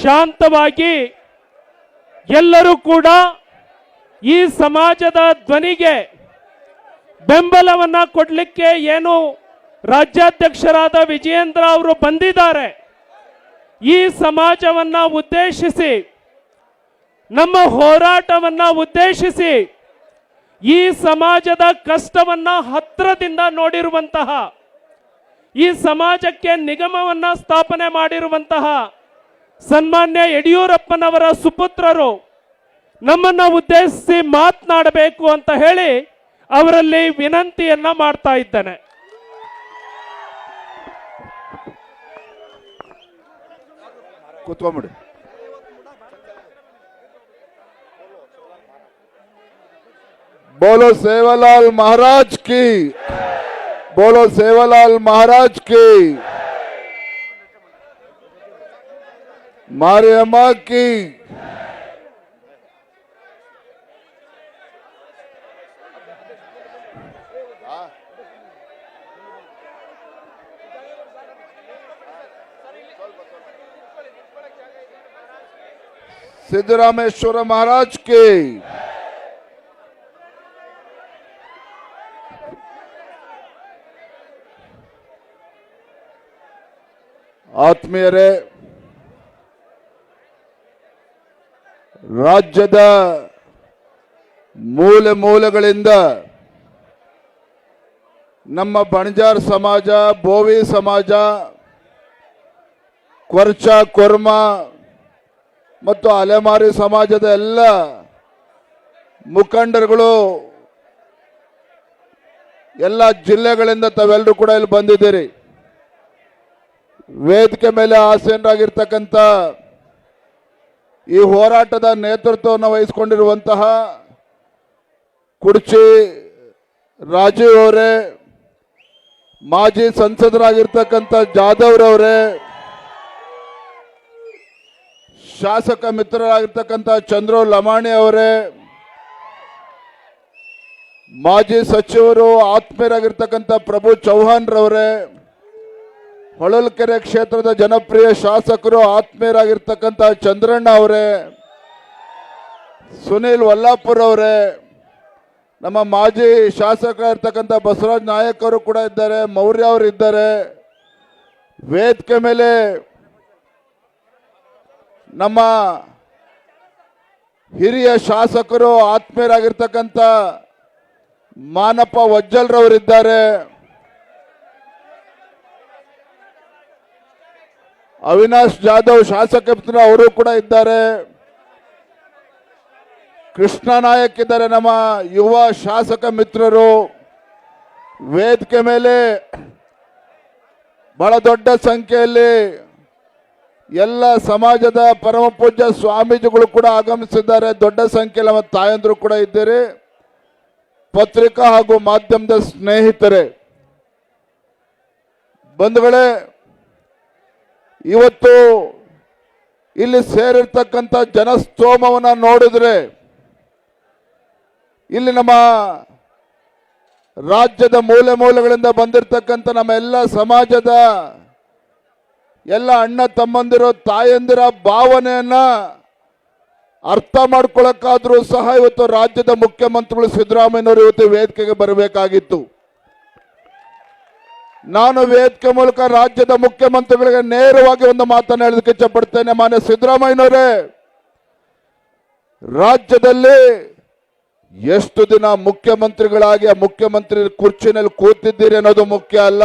ಶಾಂತವಾಗಿ ಎಲ್ಲರೂ ಕೂಡ ಈ ಸಮಾಜದ ಧ್ವನಿಗೆ ಬೆಂಬಲವನ್ನು ಕೊಡಲಿಕ್ಕೆ ಏನು ರಾಜ್ಯಾಧ್ಯಕ್ಷರಾದ ವಿಜಯೇಂದ್ರ ಅವರು ಬಂದಿದ್ದಾರೆ. ಈ ಸಮಾಜವನ್ನು ಉದ್ದೇಶಿಸಿ, ನಮ್ಮ ಹೋರಾಟವನ್ನು ಉದ್ದೇಶಿಸಿ, ಈ ಸಮಾಜದ ಕಷ್ಟವನ್ನು ಹತ್ತಿರದಿಂದ ನೋಡಿರುವಂತಹ, ಈ ಸಮಾಜಕ್ಕೆ ನಿಗಮವನ್ನು ಸ್ಥಾಪನೆ ಮಾಡಿರುವಂತಹ ಸನ್ಮಾನ್ಯ ಯಡಿಯೂರಪ್ಪನವರ ಸುಪುತ್ರರು ನಮ್ಮನ್ನು ಉದ್ದೇಶಿಸಿ ಮಾತನಾಡಬೇಕು ಅಂತ ಹೇಳಿ ಅವರಲ್ಲಿ ವಿನಂತಿಯನ್ನ ಮಾಡ್ತಾ ಇದ್ದೇನೆ. ಬೋಲೋ ಸೇವಾಲಾಲ್ ಮಹಾರಾಜ್ ಕಿ. ಬೋಲೋ ಸೇವಾಲಾಲ್ ಮಹಾರಾಜ್ ಕಿ. की मारियम्मा की सिद्धरामेश्वर महाराज की ಆತ್ಮೀಯರೇ ರಾಜ್ಯದ ಮೂಲೆ ಮೂಲಗಳಿಂದ ನಮ್ಮ ಬಣಜಾರ್ ಸಮಾಜ, ಬೋವಿ ಸಮಾಜ, ಕೊರ್ಚ, ಕೊರ್ಮ ಮತ್ತು ಅಲೆಮಾರಿ ಸಮಾಜದ ಎಲ್ಲ ಮುಖಂಡರುಗಳು ಎಲ್ಲ ಜಿಲ್ಲೆಗಳಿಂದ ತಾವೆಲ್ಲರೂ ಕೂಡ ಇಲ್ಲಿ ಬಂದಿದ್ದೀರಿ. ವೇದಿಕೆ ಮೇಲೆ ಆಸೀನರಾಗಿರ್ತಕ್ಕಂಥ ಈ ಹೋರಾಟದ ನೇತೃತ್ವವನ್ನು ವಹಿಸಿಕೊಂಡಿರುವಂತಹ ಕುಡ್ಚಿ ರಾಜೀವ್ ಅವರೇ, ಮಾಜಿ ಸಂಸದರಾಗಿರ್ತಕ್ಕಂಥ ಜಾಧವ್ರವರೇ ಶಾಸಕ ಮಿತ್ರರಾಗಿರ್ತಕ್ಕಂಥ ಚಂದ್ರು ಲಮಾಣಿ ಅವರೇ, ಮಾಜಿ ಸಚಿವರು ಆತ್ಮೀಯರಾಗಿರ್ತಕ್ಕಂಥ ಪ್ರಭು ಚೌಹಾಣ್ ರವರೇ ಹೊಳಲ್ಕೆರೆ ಕ್ಷೇತ್ರದ ಜನಪ್ರಿಯ ಶಾಸಕರು ಆತ್ಮೀಯರಾಗಿರ್ತಕ್ಕಂಥ ಚಂದ್ರಣ್ಣ ಅವರೇ, ಸುನೀಲ್ ವಲ್ಲಾಪುರ್ ಅವರೇ, ನಮ್ಮ ಮಾಜಿ ಶಾಸಕ ಇರ್ತಕ್ಕಂಥ ಬಸವರಾಜ್ ನಾಯಕ್ ಅವರು ಕೂಡ ಇದ್ದಾರೆ, ಮೌರ್ಯ ಅವರು ಇದ್ದಾರೆ. ವೇದಿಕೆ ಮೇಲೆ ನಮ್ಮ ಹಿರಿಯ ಶಾಸಕರು, ಆತ್ಮೀಯರಾಗಿರ್ತಕ್ಕಂಥ ಮಾನಪ್ಪ ವಜ್ಜಲ್ರವರಿದ್ದಾರೆ ಅವಿನಾಶ್ ಜಾಧವ್ ಶಾಸಕ ಅವರು ಕೂಡ ಇದ್ದಾರೆ. ಕೃಷ್ಣ ನಾಯಕ್ ಇದ್ದಾರೆ ನಮ್ಮ ಯುವ ಶಾಸಕ ಮಿತ್ರರು. ವೇದಿಕೆ ಮೇಲೆ ಬಹಳ ದೊಡ್ಡ ಸಂಖ್ಯೆಯಲ್ಲಿ ಎಲ್ಲ ಸಮಾಜದ ಪರಮ ಪೂಜ್ಯ ಸ್ವಾಮೀಜಿಗಳು ಕೂಡ ಆಗಮಿಸಿದ್ದಾರೆ. ದೊಡ್ಡ ಸಂಖ್ಯೆಯಲ್ಲಿ ನಮ್ಮ ತಾಯಂದ್ರು ಕೂಡ ಇದ್ದೀರಿ. ಪತ್ರಿಕಾ ಹಾಗೂ ಮಾಧ್ಯಮದ ಸ್ನೇಹಿತರೆ, ಬಂಧುಗಳೇ ಇವತ್ತು ಇಲ್ಲಿ ಸೇರಿರ್ತಕ್ಕಂಥ ಜನಸ್ತೋಮವನ್ನು ನೋಡಿದ್ರೆ ಇಲ್ಲಿ ನಮ್ಮ ರಾಜ್ಯದ ಮೂಲೆ ಮೂಲೆಗಳಿಂದ ಬಂದಿರತಕ್ಕಂಥ ನಮ್ಮ ಎಲ್ಲ ಸಮಾಜದ ಎಲ್ಲ ಅಣ್ಣ ತಮ್ಮಂದಿರೋ, ತಾಯಂದಿರ ಭಾವನೆಯನ್ನ ಅರ್ಥ ಮಾಡ್ಕೊಳಕ್ಕಾದ್ರೂ ಸಹ ಇವತ್ತು ರಾಜ್ಯದ ಮುಖ್ಯಮಂತ್ರಿಗಳು ಸಿದ್ದರಾಮಯ್ಯನವರು ಇವತ್ತು ವೇದಿಕೆಗೆ ಬರಬೇಕಾಗಿತ್ತು. ನಾನು ವೇದಿಕೆ ಮೂಲಕ ರಾಜ್ಯದ ಮುಖ್ಯಮಂತ್ರಿಗಳಿಗೆ ನೇರವಾಗಿ ಒಂದು ಮಾತನ್ನು ಹೇಳೋದಕ್ಕೆ ಇಷ್ಟಪಡ್ತೇನೆ ಮಾನ್ಯ ಸಿದ್ದರಾಮಯ್ಯನವರೇ. ರಾಜ್ಯದಲ್ಲಿ ಎಷ್ಟು ದಿನ ಮುಖ್ಯಮಂತ್ರಿಗಳಾಗಿ ಆ ಮುಖ್ಯಮಂತ್ರಿ ಕುರ್ಚಿನಲ್ಲಿ ಕೂತಿದ್ದೀರಿ ಅನ್ನೋದು ಮುಖ್ಯ ಅಲ್ಲ.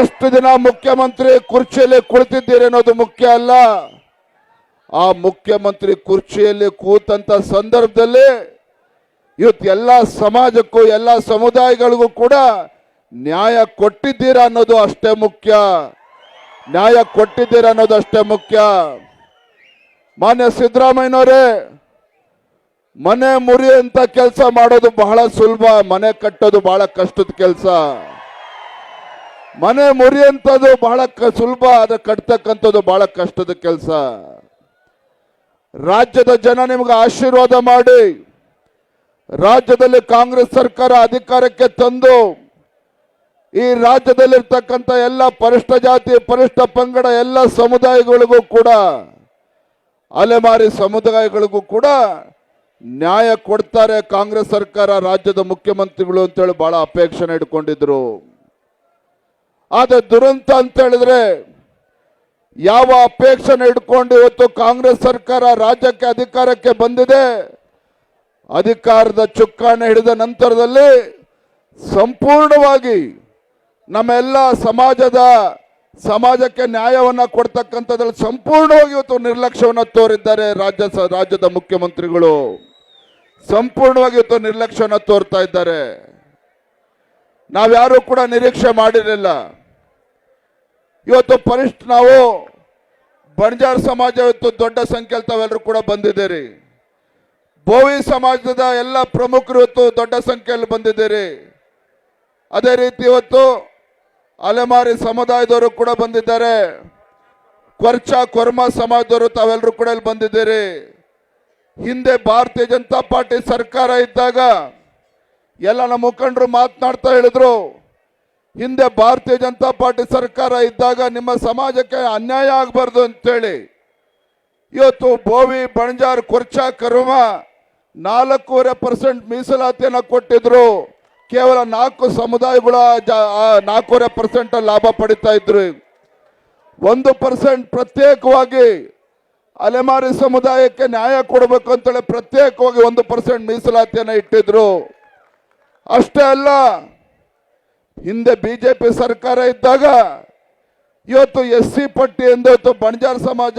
ಎಷ್ಟು ದಿನ ಮುಖ್ಯಮಂತ್ರಿ ಕುರ್ಚಿಯಲ್ಲಿ ಕುಳಿತಿದ್ದೀರಿ ಅನ್ನೋದು ಮುಖ್ಯ ಅಲ್ಲ. ಆ ಮುಖ್ಯಮಂತ್ರಿ ಕುರ್ಚಿಯಲ್ಲಿ ಕೂತಂತ ಸಂದರ್ಭದಲ್ಲಿ ಇವತ್ತು ಎಲ್ಲ ಸಮಾಜಕ್ಕೂ, ಎಲ್ಲ ಸಮುದಾಯಗಳಿಗೂ ಕೂಡ ನ್ಯಾಯ ಕೊಟ್ಟಿದ್ದೀರಾ ಅನ್ನೋದು ಅಷ್ಟೇ ಮುಖ್ಯ. ನ್ಯಾಯ ಕೊಟ್ಟಿದ್ದೀರಾ ಅನ್ನೋದು ಅಷ್ಟೇ ಮುಖ್ಯ. ಮಾನ್ಯ ಸಿದ್ದರಾಮಯ್ಯನವರೇ, ಮನೆ ಮುರಿಯಂತ ಕೆಲಸ ಮಾಡೋದು ಬಹಳ ಸುಲಭ, ಮನೆ ಕಟ್ಟೋದು ಬಹಳ ಕಷ್ಟದ ಕೆಲಸ. ಮನೆ ಮುರಿಯಂಥದ್ದು ಬಹಳ ಸುಲಭ ಅದ ಕಟ್ತಕ್ಕಂಥದ್ದು ಬಹಳ ಕಷ್ಟದ ಕೆಲಸ. ರಾಜ್ಯದ ಜನ ನಿಮ್ಗೆ ಆಶೀರ್ವಾದ ಮಾಡಿ. ರಾಜ್ಯದಲ್ಲಿ ಕಾಂಗ್ರೆಸ್ ಸರ್ಕಾರ ಅಧಿಕಾರಕ್ಕೆ ತಂದು, ಈ ರಾಜ್ಯದಲ್ಲಿರ್ತಕ್ಕಂಥ ಎಲ್ಲ ಪರಿಷ್ಠ ಜಾತಿ, ಪರಿಷ್ಠ ಪಂಗಡ ಎಲ್ಲ ಸಮುದಾಯಗಳಿಗೂ ಕೂಡ, ಅಲೆಮಾರಿ ಸಮುದಾಯಗಳಿಗೂ ಕೂಡ ನ್ಯಾಯ ಕೊಡ್ತಾರೆ ಕಾಂಗ್ರೆಸ್ ಸರ್ಕಾರ, ರಾಜ್ಯದ ಮುಖ್ಯಮಂತ್ರಿಗಳು ಅಂತೇಳಿ ಬಹಳ ಅಪೇಕ್ಷೆ ಇಟ್ಕೊಂಡಿದ್ರು ಆದ್ರೆ ದುರಂತ ಅಂತ ಹೇಳಿದ್ರೆ ಯಾವ ಅಪೇಕ್ಷೆ ಇಟ್ಕೊಂಡು ಇವತ್ತು ಕಾಂಗ್ರೆಸ್ ಸರ್ಕಾರ ರಾಜ್ಯಕ್ಕೆ ಅಧಿಕಾರಕ್ಕೆ ಬಂದಿದೆ ಅಧಿಕಾರದ ಚುಕ್ಕಾಣ ಹಿಡಿದ ನಂತರದಲ್ಲಿ ಸಂಪೂರ್ಣವಾಗಿ ನಮ್ಮೆಲ್ಲ ಸಮಾಜದ ಸಮಾಜಕ್ಕೆ ನ್ಯಾಯವನ್ನು ಕೊಡ್ತಕ್ಕಂಥದ್ರಲ್ಲಿ ಸಂಪೂರ್ಣವಾಗಿ ಇವತ್ತು ನಿರ್ಲಕ್ಷ್ಯವನ್ನು ತೋರಿದ್ದಾರೆ ರಾಜ್ಯ ರಾಜ್ಯದ ಮುಖ್ಯಮಂತ್ರಿಗಳು. ಸಂಪೂರ್ಣವಾಗಿ ಇವತ್ತು ನಿರ್ಲಕ್ಷ್ಯವನ್ನು ತೋರ್ತಾ ಇದ್ದಾರೆ. ನಾವ್ಯಾರು ಕೂಡ ನಿರೀಕ್ಷೆ ಮಾಡಿರಲಿಲ್ಲ. ಇವತ್ತು ಪರಿಷ್ಠ ನಾವು ಬಣಜಾರ್ ಸಮಾಜ ಇವತ್ತು ದೊಡ್ಡ ಸಂಖ್ಯೆಯಲ್ಲಿ ತಾವೆಲ್ಲರೂ ಕೂಡ ಬಂದಿದ್ದೀರಿ. ಬೋವಿ ಸಮಾಜದ ಎಲ್ಲ ಪ್ರಮುಖರು ಇವತ್ತು ದೊಡ್ಡ ಸಂಖ್ಯೆಯಲ್ಲಿ ಬಂದಿದ್ದೀರಿ. ಅದೇ ರೀತಿ ಇವತ್ತು ಅಲೆಮಾರಿ ಸಮುದಾಯದವರು ಕೂಡ ಬಂದಿದ್ದಾರೆ. ಕೊರ್ಚ ಕೊರ್ಮ ಸಮಾಜದವರು ತಾವೆಲ್ಲರೂ ಕೂಡ ಇಲ್ಲಿ ಬಂದಿದ್ದೀರಿ. ಹಿಂದೆ ಭಾರತೀಯ ಜನತಾ ಪಾರ್ಟಿ ಸರ್ಕಾರ ಇದ್ದಾಗ ಎಲ್ಲ ನಮ್ಮ ಮುಖಂಡರು ಮಾತನಾಡ್ತಾ ಹೇಳಿದ್ರು. ಹಿಂದೆ ಭಾರತೀಯ ಜನತಾ ಪಾರ್ಟಿ ಸರ್ಕಾರ ಇದ್ದಾಗ ನಿಮ್ಮ ಸಮಾಜಕ್ಕೆ ಅನ್ಯಾಯ ಆಗಬಾರ್ದು ಅಂತೇಳಿ. ಇವತ್ತು ಬೋವಿ, ಬಣಜಾರ್, ಕೊರ್ಚ, ಕರುಮ ನಾಲ್ಕೂವರೆ ಪರ್ಸೆಂಟ್ ಮೀಸಲಾತಿಯನ್ನು ಕೊಟ್ಟಿದ್ರು. ಕೇವಲ ನಾಲ್ಕು ಸಮುದಾಯಗಳ ನಾಲ್ಕೂವರೆ ಪರ್ಸೆಂಟ್ ಲಾಭ ಪಡಿತಾ ಇದ್ರು. ಒಂದು ಪರ್ಸೆಂಟ್ ಪ್ರತ್ಯೇಕವಾಗಿ ಅಲೆಮಾರಿ ಸಮುದಾಯಕ್ಕೆ ನ್ಯಾಯ ಕೊಡಬೇಕು ಅಂತೇಳಿ ಪ್ರತ್ಯೇಕವಾಗಿ ಒಂದು ಪರ್ಸೆಂಟ್ ಮೀಸಲಾತಿಯನ್ನು ಇಟ್ಟಿದ್ರು. ಅಷ್ಟೇ ಅಲ್ಲ, ಹಿಂದೆ ಬಿಜೆಪಿ ಸರ್ಕಾರ ಇದ್ದಾಗ ಇವತ್ತು ಎಸ್ ಸಿ ಪಟ್ಟಿ ಎಂದು ಇವತ್ತು ಬಣಜಾರ್ ಸಮಾಜ,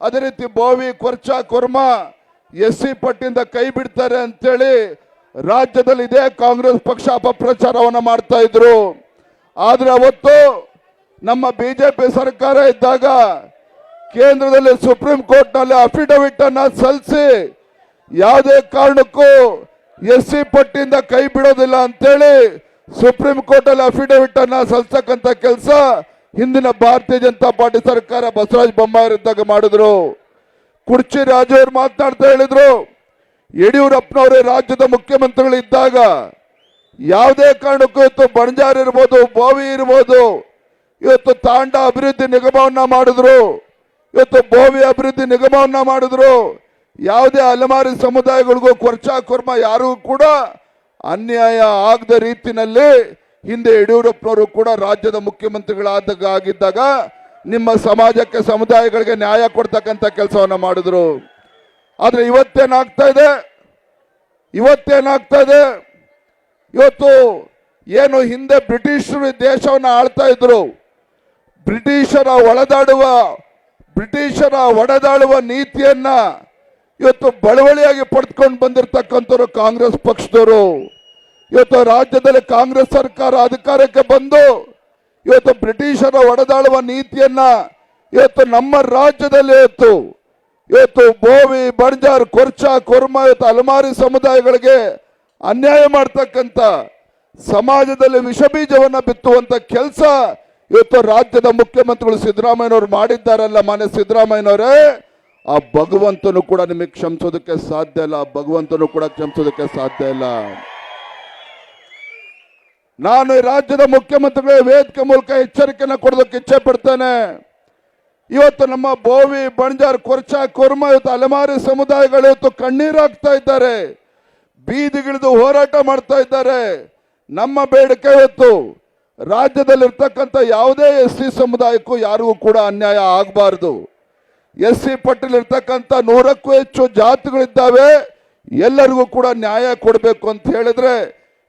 ಅದೇ ರೀತಿ ಬೋವಿ, ಕೊರ್ಚಾ, ಕುರ್ಮ ಎಸ್ ಸಿ ಪಟ್ಟಿಯಿಂದ ಕೈ ಬಿಡ್ತಾರೆ ಅಂತೇಳಿ ರಾಜ್ಯದಲ್ಲಿ ಇದೇ ಕಾಂಗ್ರೆಸ್ ಪಕ್ಷ ಅಪಪ್ರಚಾರವನ್ನು ಮಾಡ್ತಾ ಇದ್ರು. ಆದ್ರೆ ಅವತ್ತು ನಮ್ಮ ಬಿಜೆಪಿ ಸರ್ಕಾರ ಇದ್ದಾಗ ಕೇಂದ್ರದಲ್ಲಿ ಸುಪ್ರೀಂ ಕೋರ್ಟ್ನಲ್ಲಿ ಅಫಿಡವಿಟ್ ಅನ್ನ ಸಲ್ಲಿಸಿ ಯಾವುದೇ ಕಾರಣಕ್ಕೂ ಎಸ್ ಸಿ ಪಟ್ಟಿಯಿಂದ ಕೈ ಬಿಡೋದಿಲ್ಲ ಅಂತೇಳಿ ಸುಪ್ರೀಂ ಕೋರ್ಟ್ ಅಲ್ಲಿ ಅಫಿಡವಿಟ್ ಅನ್ನ ಕೆಲಸ ಹಿಂದಿನ ಭಾರತೀಯ ಜನತಾ ಪಾರ್ಟಿ ಸರ್ಕಾರ ಬಸವರಾಜ ಬೊಮ್ಮಾಯಿದ್ದಾಗ ಮಾಡಿದ್ರು. ಕುರ್ಚಿ ರಾಜವರು ಮಾತಾಡ್ತಾ ಹೇಳಿದ್ರು, ಯಡಿಯೂರಪ್ಪನವರೇ ರಾಜ್ಯದ ಮುಖ್ಯಮಂತ್ರಿಗಳು ಇದ್ದಾಗ ಯಾವುದೇ ಕಾರಣಕ್ಕೂ ಇವತ್ತು ಬಣಜಾರ್ ಇರ್ಬೋದು, ಬೋವಿ ಇರ್ಬೋದು, ಇವತ್ತು ತಾಂಡ ಅಭಿವೃದ್ಧಿ ನಿಗಮವನ್ನ ಮಾಡಿದ್ರು, ಇವತ್ತು ಬೋವಿ ಅಭಿವೃದ್ಧಿ ನಿಗಮವನ್ನ ಮಾಡಿದ್ರು, ಯಾವುದೇ ಅಲೆಮಾರಿ ಸಮುದಾಯಗಳಿಗೂ ಕೊರ್ಚಾ ಕುರ್ಮ ಯಾರಿಗೂ ಕೂಡ ಅನ್ಯಾಯ ಆಗದ ರೀತಿನಲ್ಲಿ ಹಿಂದೆ ಯಡಿಯೂರಪ್ಪನವರು ಕೂಡ ರಾಜ್ಯದ ಮುಖ್ಯಮಂತ್ರಿಗಳಾದಾಗ ಆಗಿದ್ದಾಗ ನಿಮ್ಮ ಸಮಾಜಕ್ಕೆ ಸಮುದಾಯಗಳಿಗೆ ನ್ಯಾಯ ಕೊಡ್ತಕ್ಕಂಥ ಕೆಲಸವನ್ನ ಮಾಡಿದ್ರು. ಆದ್ರೆ ಇವತ್ತೇನಾಗ್ತಾ ಇದೆ? ಇವತ್ತೇನಾಗ್ತಾ ಇದೆ? ಇವತ್ತು ಏನು ಹಿಂದೆ ಬ್ರಿಟಿಷರು ದೇಶವನ್ನು ಆಳ್ತಾ ಇದ್ರು. ಬ್ರಿಟಿಷರ ಒಳದಾಡುವ ಬ್ರಿಟಿಷರ ಒಡೆದಾಡುವ ನೀತಿಯನ್ನ ಇವತ್ತು ಬಳವಳಿಯಾಗಿ ಪಡೆದುಕೊಂಡು ಬಂದಿರತಕ್ಕಂಥವ್ರು ಕಾಂಗ್ರೆಸ್ ಪಕ್ಷದವರು. ಇವತ್ತು ರಾಜ್ಯದಲ್ಲಿ ಕಾಂಗ್ರೆಸ್ ಸರ್ಕಾರ ಅಧಿಕಾರಕ್ಕೆ ಬಂದು ಇವತ್ತು ಬ್ರಿಟಿಷರ ಒಡೆದಾಳುವ ನೀತಿಯನ್ನ ಇವತ್ತು ನಮ್ಮ ರಾಜ್ಯದಲ್ಲಿ ಇವತ್ತು ಇವತ್ತು ಬೋವಿ ಬಣಜಾರ್ ಕೊರ್ಚ, ಕೊರ್ಮ, ಇವತ್ತು ಅಲಮಾರಿ ಸಮುದಾಯಗಳಿಗೆ ಅನ್ಯಾಯ ಮಾಡ್ತಕ್ಕಂಥ ಸಮಾಜದಲ್ಲಿ ವಿಷಬೀಜವನ್ನ ಬಿತ್ತುವಂತ ಕೆಲಸ ಇವತ್ತು ರಾಜ್ಯದ ಮುಖ್ಯಮಂತ್ರಿಗಳು ಸಿದ್ದರಾಮಯ್ಯನವರು ಮಾಡಿದ್ದಾರಲ್ಲ ಮಾನ್ಯ ಸಿದ್ದರಾಮಯ್ಯನವರೇ, ಆ ಭಗವಂತನು ಕೂಡ ನಿಮಗೆ ಕ್ಷಮಿಸೋದಕ್ಕೆ ಸಾಧ್ಯ ಇಲ್ಲ, ಆ ಭಗವಂತನು ಕೂಡ ಕ್ಷಮಿಸೋದಕ್ಕೆ ಸಾಧ್ಯ ಇಲ್ಲ. ನಾನು ರಾಜ್ಯದ ಮುಖ್ಯಮಂತ್ರಿಗಳ ವೇದಿಕೆ ಮೂಲಕ ಎಚ್ಚರಿಕೆಯನ್ನು ಕೊಡೋದಕ್ಕೆ ಇಚ್ಛೆ ಪಡ್ತೇನೆ ಇವತ್ತು ನಮ್ಮ ಬೋವಿ, ಬಣಜಾರ್, ಕೊರ್ಚ, ಕುರ್ಮ, ಇವತ್ತು ಅಲೆಮಾರಿ ಸಮುದಾಯಗಳು ಇವತ್ತು ಕಣ್ಣೀರಾಗ್ತಾ ಇದ್ದಾರೆ. ಬೀದಿಗಿಳಿದು ಹೋರಾಟ ಮಾಡ್ತಾ ಇದ್ದಾರೆ. ನಮ್ಮ ಬೇಡಿಕೆ ಇವತ್ತು ರಾಜ್ಯದಲ್ಲಿರ್ತಕ್ಕಂಥ ಯಾವುದೇ ಎಸ್ ಸಿ ಸಮುದಾಯಕ್ಕೂ ಯಾರಿಗೂ ಕೂಡ ಅನ್ಯಾಯ ಆಗಬಾರ್ದು. ಎಸ್ ಸಿ ಪಟ್ಟಿಲಿರ್ತಕ್ಕಂಥ ನೂರಕ್ಕೂ ಹೆಚ್ಚು ಜಾತಿಗಳಿದ್ದಾವೆ. ಎಲ್ಲರಿಗೂ ಕೂಡ ನ್ಯಾಯ ಕೊಡಬೇಕು ಅಂತ ಹೇಳಿದ್ರೆ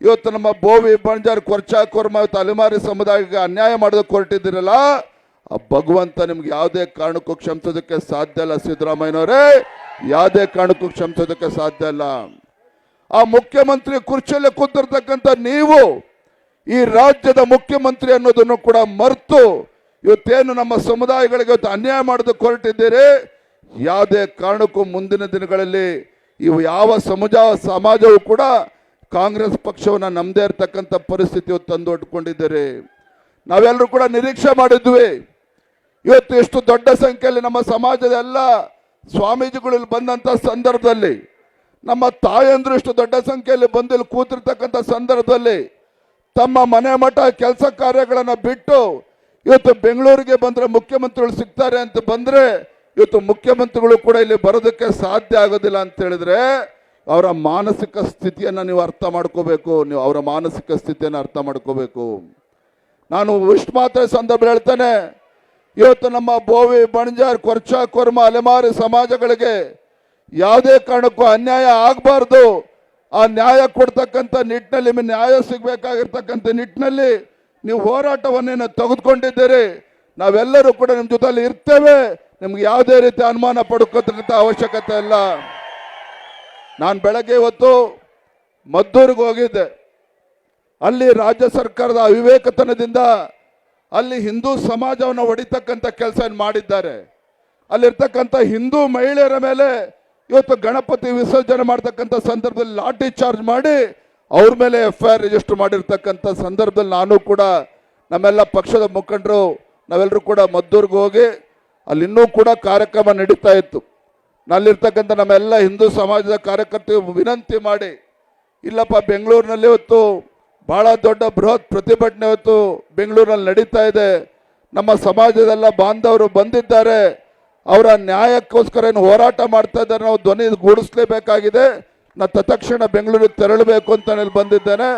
ಇವತ್ತು ನಮ್ಮ ಬೋವಿ ಬಂಜಾರ್ ಕೊರ್ಚಾ ಕೊರ್ಮ ಅಲೆಮಾರಿ ಸಮುದಾಯಕ್ಕೆ ಅನ್ಯಾಯ ಮಾಡೋದಕ್ಕೆ ಹೊರಟಿದ್ದೀರಲ್ಲ ಆ ಭಗವಂತ ನಿಮ್ಗೆ ಯಾವುದೇ ಕಾರಣಕ್ಕೂ ಕ್ಷಮಿಸೋದಕ್ಕೆ ಸಾಧ್ಯ ಇಲ್ಲ, ಸಿದ್ದರಾಮಯ್ಯನವರೇ. ಯಾವುದೇ ಕಾರಣಕ್ಕೂ ಕ್ಷಮಿಸೋದಕ್ಕೆ ಸಾಧ್ಯ ಇಲ್ಲ. ಆ ಮುಖ್ಯಮಂತ್ರಿ ಕುರ್ಚಿಯಲ್ಲಿ ಕೂತಿರ್ತಕ್ಕಂಥ ನೀವು, ಈ ರಾಜ್ಯದ ಮುಖ್ಯಮಂತ್ರಿ ಅನ್ನೋದನ್ನು ಕೂಡ ಮರೆತು ಇವತ್ತೇನು ನಮ್ಮ ಸಮುದಾಯಗಳಿಗೆ ಇವತ್ತು ಅನ್ಯಾಯ ಮಾಡೋದಕ್ಕೆ ಹೊರಟಿದ್ದೀರಿ ಯಾವುದೇ ಕಾರಣಕ್ಕೂ ಮುಂದಿನ ದಿನಗಳಲ್ಲಿ ಇವು ಯಾವ ಸಮುಜ ಸಮಾಜವು ಕೂಡ ಕಾಂಗ್ರೆಸ್ ಪಕ್ಷವನ್ನು ನಮ್ಮದೇ ಇರತಕ್ಕಂಥ ಪರಿಸ್ಥಿತಿ ಇವತ್ತು ತಂದು ಇಟ್ಕೊಂಡಿದ್ದಾರೆ ನಾವೆಲ್ಲರೂ ಕೂಡ ನಿರೀಕ್ಷೆ ಮಾಡಿದ್ವಿ. ಇವತ್ತು ಎಷ್ಟು ದೊಡ್ಡ ಸಂಖ್ಯೆಯಲ್ಲಿ ನಮ್ಮ ಸಮಾಜದ ಎಲ್ಲ ಸ್ವಾಮೀಜಿಗಳು ಇಲ್ಲಿ ಬಂದಂತ ಸಂದರ್ಭದಲ್ಲಿ, ನಮ್ಮ ತಾಯಂದರು ಇಷ್ಟು ದೊಡ್ಡ ಸಂಖ್ಯೆಯಲ್ಲಿ ಬಂದು ಇಲ್ಲಿ ಕೂತಿರ್ತಕ್ಕಂಥ ಸಂದರ್ಭದಲ್ಲಿ ತಮ್ಮ ಮನೆ ಮಠ ಕೆಲಸ ಕಾರ್ಯಗಳನ್ನು ಬಿಟ್ಟು ಇವತ್ತು ಬೆಂಗಳೂರಿಗೆ ಬಂದರೆ ಮುಖ್ಯಮಂತ್ರಿಗಳು ಸಿಗ್ತಾರೆ ಅಂತ ಬಂದರೆ ಇವತ್ತು ಮುಖ್ಯಮಂತ್ರಿಗಳು ಕೂಡ ಇಲ್ಲಿ ಬರೋದಕ್ಕೆ ಸಾಧ್ಯ ಆಗೋದಿಲ್ಲ ಅಂತ ಹೇಳಿದ್ರೆ ಅವರ ಮಾನಸಿಕ ಸ್ಥಿತಿಯನ್ನು ನೀವು ಅರ್ಥ ಮಾಡ್ಕೋಬೇಕು. ನೀವು ಅವರ ಮಾನಸಿಕ ಸ್ಥಿತಿಯನ್ನು ಅರ್ಥ ಮಾಡ್ಕೋಬೇಕು. ನಾನು ಇಷ್ಟು ಮಾತ್ರ ಸಂದರ್ಭ ಹೇಳ್ತೇನೆ. ಇವತ್ತು ನಮ್ಮ ಬೋವಿ, ಬಣಜಾರ್, ಕೊರ್ಚ, ಕೊರ್ಮ, ಅಲೆಮಾರಿ ಸಮಾಜಗಳಿಗೆ ಯಾವುದೇ ಕಾರಣಕ್ಕೂ ಅನ್ಯಾಯ ಆಗಬಾರ್ದು. ಆ ನ್ಯಾಯ ಕೊಡ್ತಕ್ಕಂಥ ನಿಟ್ಟಿನಲ್ಲಿ ನ್ಯಾಯ ಸಿಗಬೇಕಾಗಿರ್ತಕ್ಕಂಥ ನಿಟ್ಟಿನಲ್ಲಿ ನೀವು ಹೋರಾಟವನ್ನೇನು ತೆಗೆದುಕೊಂಡಿದ್ದೀರಿ? ನಾವೆಲ್ಲರೂ ಕೂಡ ನಿಮ್ಮ ಜೊತೆಯಲ್ಲಿ ಇರ್ತೇವೆ. ನಿಮ್ಗೆ ಯಾವುದೇ ರೀತಿ ಅನುಮಾನ ಪಡ್ಕೋತಕ್ಕಂಥ ಅವಶ್ಯಕತೆ ಇಲ್ಲ. ನಾನು ಬೆಳಗ್ಗೆ ಇವತ್ತು ಮದ್ದೂರಿಗೆ ಹೋಗಿದ್ದೆ. ಅಲ್ಲಿ ರಾಜ್ಯ ಸರ್ಕಾರದ ಅವಿವೇಕತನದಿಂದ ಅಲ್ಲಿ ಹಿಂದೂ ಸಮಾಜವನ್ನು ಹೊಡಿತಕ್ಕಂಥ ಕೆಲಸ ಮಾಡಿದ್ದಾರೆ. ಅಲ್ಲಿರ್ತಕ್ಕಂಥ ಹಿಂದೂ ಮಹಿಳೆಯರ ಮೇಲೆ ಇವತ್ತು ಗಣಪತಿ ವಿಸರ್ಜನೆ ಮಾಡ್ತಕ್ಕಂಥ ಸಂದರ್ಭದಲ್ಲಿ ಲಾಠಿ ಚಾರ್ಜ್ ಮಾಡಿ ಅವ್ರ ಮೇಲೆ ಎಫ್ ಐ ಆರ್ ರಿಜಿಸ್ಟರ್ ಮಾಡಿರ್ತಕ್ಕಂಥ ಸಂದರ್ಭದಲ್ಲಿ ನಾನು ಕೂಡ ನಮ್ಮೆಲ್ಲ ಪಕ್ಷದ ಮುಖಂಡರು ನಾವೆಲ್ಲರೂ ಕೂಡ ಮದ್ದೂರಿಗೆ ಹೋಗಿ ಅಲ್ಲಿ ಇನ್ನೂ ಕೂಡ ಕಾರ್ಯಕ್ರಮ ನಡೀತಾ ಇತ್ತು. ನಲ್ಲಿರ್ತಕ್ಕಂಥ ನಮ್ಮೆಲ್ಲ ಹಿಂದೂ ಸಮಾಜದ ಕಾರ್ಯಕರ್ತರು ವಿನಂತಿ ಮಾಡಿ, ಇಲ್ಲಪ್ಪ, ಬೆಂಗಳೂರಿನಲ್ಲಿ ಇವತ್ತು ಬಹಳ ದೊಡ್ಡ ಬೃಹತ್ ಪ್ರತಿಭಟನೆ ಇವತ್ತು ಬೆಂಗಳೂರಿನಲ್ಲಿ ನಡೀತಾ ಇದೆ. ನಮ್ಮ ಸಮಾಜದೆಲ್ಲ ಬಾಂಧವರು ಬಂದಿದ್ದಾರೆ. ಅವರ ನ್ಯಾಯಕ್ಕೋಸ್ಕರ ಏನು ಹೋರಾಟ ಮಾಡ್ತಾ ಇದ್ದಾರೆ ನಾವು ಧ್ವನಿ ಗೂಡಿಸ್ಲೇಬೇಕಾಗಿದೆ. ನಾ ತತ್ಕ್ಷಣ ಬೆಂಗಳೂರಿಗೆ ತೆರಳಬೇಕು ಅಂತ ನಾನು ಬಂದಿದ್ದೇನೆ.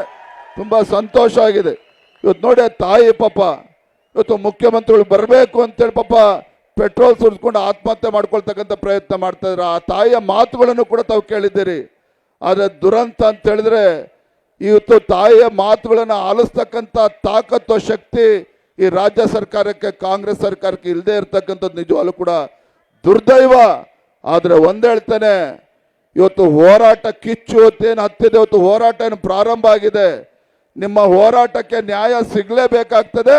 ತುಂಬ ಸಂತೋಷ ಆಗಿದೆ. ಇವತ್ತು ನೋಡಿ ತಾಯಿ ಪಾಪ, ಇವತ್ತು ಮುಖ್ಯಮಂತ್ರಿಗಳು ಬರಬೇಕು ಅಂತೇಳಿ ಪಾಪ ಪೆಟ್ರೋಲ್ ಸುರಿಸ್ಕೊಂಡು ಆತ್ಮಹತ್ಯೆ ಮಾಡ್ಕೊಳ್ತಕ್ಕಂಥ ಪ್ರಯತ್ನ ಮಾಡ್ತಾ ಇದ್ರು. ಆ ತಾಯಿಯ ಮಾತುಗಳನ್ನು ಕೂಡ ತಾವು ಕೇಳಿದ್ದೀರಿ. ಆದರೆ ದುರಂತ ಅಂತ ಹೇಳಿದ್ರೆ ಇವತ್ತು ತಾಯಿಯ ಮಾತುಗಳನ್ನು ಆಲಿಸ್ತಕ್ಕಂಥ ತಾಕತ್ವ ಶಕ್ತಿ ಈ ರಾಜ್ಯ ಸರ್ಕಾರಕ್ಕೆ, ಕಾಂಗ್ರೆಸ್ ಸರ್ಕಾರಕ್ಕೆ ಇಲ್ಲದೆ ಇರತಕ್ಕಂಥದ್ದು ನಿಜವಾಗ್ಲೂ ಕೂಡ ದುರ್ದೈವ. ಆದರೆ ಒಂದು ಹೇಳ್ತೇನೆ, ಇವತ್ತು ಹೋರಾಟ ಕಿಚ್ಚು ಇವತ್ತೇನು ಹತ್ತಿದೆ, ಇವತ್ತು ಹೋರಾಟ ಏನು ಪ್ರಾರಂಭ ಆಗಿದೆ. ನಿಮ್ಮ ಹೋರಾಟಕ್ಕೆ ನ್ಯಾಯ ಸಿಗಲೇಬೇಕಾಗ್ತದೆ.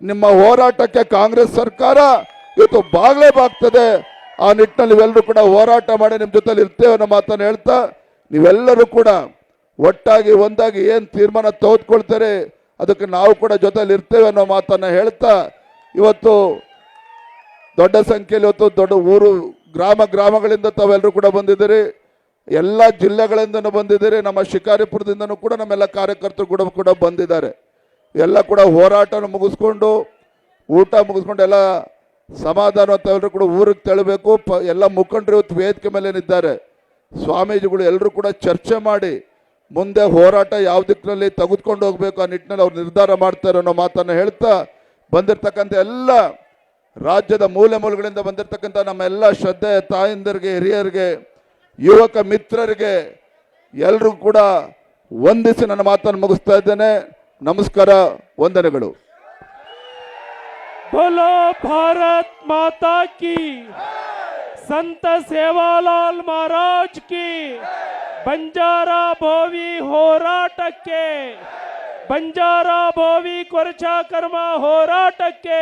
ನಿಮ್ಮ ಹೋರಾಟಕ್ಕೆ ಕಾಂಗ್ರೆಸ್ ಸರ್ಕಾರ ಇವತ್ತು ಬಾಗ್ಲೇಬಾಗ್ತದೆ. ಆ ನಿಟ್ಟಿನಲ್ಲಿ ನೀವೆಲ್ಲರೂ ಕೂಡ ಹೋರಾಟ ಮಾಡಿ ನಿಮ್ಮ ಜೊತೆಲಿ ಇರ್ತೇವೆ ಅನ್ನೋ ಮಾತನ್ನು ಹೇಳ್ತಾ, ನೀವೆಲ್ಲರೂ ಕೂಡ ಒಟ್ಟಾಗಿ ಒಂದಾಗಿ ಏನು ತೀರ್ಮಾನ ತೆಗೆದುಕೊಳ್ತಾರೆ, ಅದಕ್ಕೆ ನಾವು ಕೂಡ ಜೊತೆಲಿ ಇರ್ತೇವೆ ಅನ್ನೋ ಮಾತನ್ನು ಹೇಳ್ತಾ, ಇವತ್ತು ದೊಡ್ಡ ಸಂಖ್ಯೆಯಲ್ಲಿ ಇವತ್ತು ದೊಡ್ಡ ಊರು, ಗ್ರಾಮ, ಗ್ರಾಮಗಳಿಂದ ತಾವೆಲ್ಲರೂ ಕೂಡ ಬಂದಿದ್ದೀರಿ. ಎಲ್ಲ ಜಿಲ್ಲೆಗಳಿಂದನೂ ಬಂದಿದ್ದೀರಿ. ನಮ್ಮ ಶಿಕಾರಿಪುರದಿಂದನೂ ಕೂಡ ನಮ್ಮೆಲ್ಲ ಕಾರ್ಯಕರ್ತರು ಕೂಡ ಕೂಡ ಬಂದಿದ್ದಾರೆ. ಎಲ್ಲ ಕೂಡ ಹೋರಾಟನ ಮುಗಿಸ್ಕೊಂಡು, ಊಟ ಮುಗಿಸ್ಕೊಂಡು ಎಲ್ಲ ಸಮಾಧಾನ ಎಲ್ಲರೂ ಕೂಡ ಊರಿಗೆ ತಳ್ಳಬೇಕು ಪ, ಎಲ್ಲ ಮುಖಂಡರು ಇವತ್ತು ವೇದಿಕೆ ಮೇಲೇನಿದ್ದಾರೆ ಸ್ವಾಮೀಜಿಗಳು ಎಲ್ಲರೂ ಕೂಡ ಚರ್ಚೆ ಮಾಡಿ, ಮುಂದೆ ಹೋರಾಟ ಯಾವ ದಿಕ್ಕಿನಲ್ಲಿ ತೆಗೆದುಕೊಂಡು ಹೋಗಬೇಕು ಆ ನಿಟ್ಟಿನಲ್ಲಿ ಅವ್ರು ನಿರ್ಧಾರ ಮಾಡ್ತಾರೆ ಅನ್ನೋ ಮಾತನ್ನು ಹೇಳ್ತಾ ಬಂದಿರತಕ್ಕಂಥ ಎಲ್ಲ ರಾಜ್ಯದ ಮೂಲೆ ಮೂಲಗಳಿಂದ ಬಂದಿರತಕ್ಕಂಥ ನಮ್ಮ ಎಲ್ಲ ಶ್ರದ್ಧೆ ತಾಯಂದಿರಿಗೆ, ಹಿರಿಯರಿಗೆ, ಯುವಕ ಮಿತ್ರರಿಗೆ ಎಲ್ಲರೂ ಕೂಡ ವಂದಿಸಿ ನನ್ನ ಮಾತನ್ನು ಮುಗಿಸ್ತಾ ಇದ್ದೇನೆ. ನಮಸ್ಕಾರ, ವಂದನೆಗಳು. बोलो भारत माता की। संत सेवालाल महाराज की। बंजारा भोवी होराटके बंजारा भोवी कुर्चा कर्मा होराटके